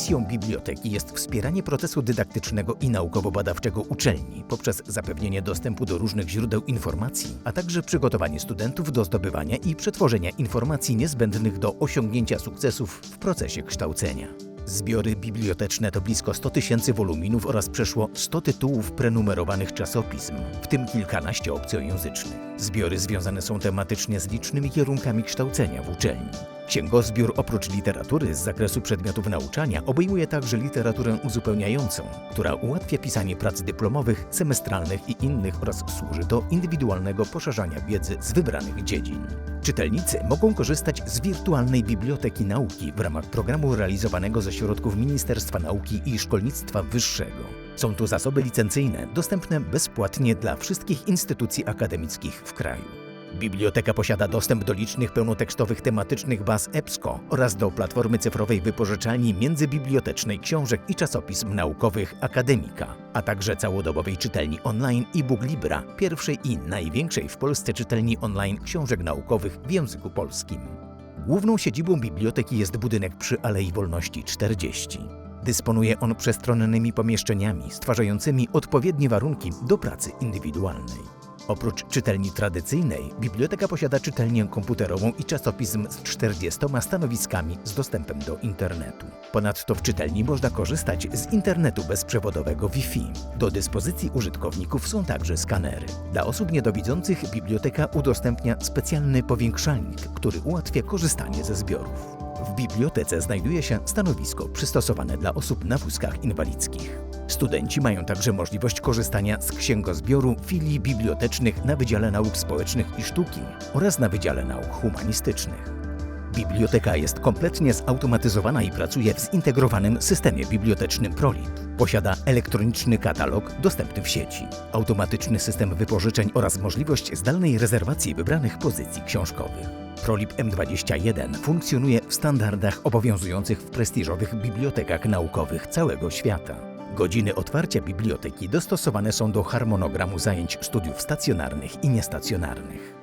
Misją biblioteki jest wspieranie procesu dydaktycznego i naukowo-badawczego uczelni poprzez zapewnienie dostępu do różnych źródeł informacji, a także przygotowanie studentów do zdobywania i przetworzenia informacji niezbędnych do osiągnięcia sukcesów w procesie kształcenia. Zbiory biblioteczne to blisko 100 tysięcy woluminów oraz przeszło 100 tytułów prenumerowanych czasopism, w tym kilkanaście obcojęzycznych. Zbiory związane są tematycznie z licznymi kierunkami kształcenia w uczelni. Księgozbiór oprócz literatury z zakresu przedmiotów nauczania obejmuje także literaturę uzupełniającą, która ułatwia pisanie prac dyplomowych, semestralnych i innych oraz służy do indywidualnego poszerzania wiedzy z wybranych dziedzin. Czytelnicy mogą korzystać z wirtualnej biblioteki nauki w ramach programu realizowanego ze środków Ministerstwa Nauki i Szkolnictwa Wyższego. Są to zasoby licencyjne dostępne bezpłatnie dla wszystkich instytucji akademickich w kraju. Biblioteka posiada dostęp do licznych pełnotekstowych tematycznych baz EBSCO oraz do platformy cyfrowej wypożyczalni międzybibliotecznej książek i czasopism naukowych Akademika, a także całodobowej czytelni online e-book Libra, pierwszej i największej w Polsce czytelni online książek naukowych w języku polskim. Główną siedzibą biblioteki jest budynek przy Alei Wolności 40. Dysponuje on przestronnymi pomieszczeniami stwarzającymi odpowiednie warunki do pracy indywidualnej. Oprócz czytelni tradycyjnej, biblioteka posiada czytelnię komputerową i czasopism z 40 stanowiskami z dostępem do internetu. Ponadto w czytelni można korzystać z internetu bezprzewodowego Wi-Fi. Do dyspozycji użytkowników są także skanery. Dla osób niedowidzących biblioteka udostępnia specjalny powiększalnik, który ułatwia korzystanie ze zbiorów. W bibliotece znajduje się stanowisko przystosowane dla osób na wózkach inwalidzkich. Studenci mają także możliwość korzystania z księgozbioru filii bibliotecznych na Wydziale Nauk Społecznych i Sztuki oraz na Wydziale Nauk Humanistycznych. Biblioteka jest kompletnie zautomatyzowana i pracuje w zintegrowanym systemie bibliotecznym ProLib. Posiada elektroniczny katalog dostępny w sieci, automatyczny system wypożyczeń oraz możliwość zdalnej rezerwacji wybranych pozycji książkowych. ProLib M21 funkcjonuje w standardach obowiązujących w prestiżowych bibliotekach naukowych całego świata. Godziny otwarcia biblioteki dostosowane są do harmonogramu zajęć studiów stacjonarnych i niestacjonarnych.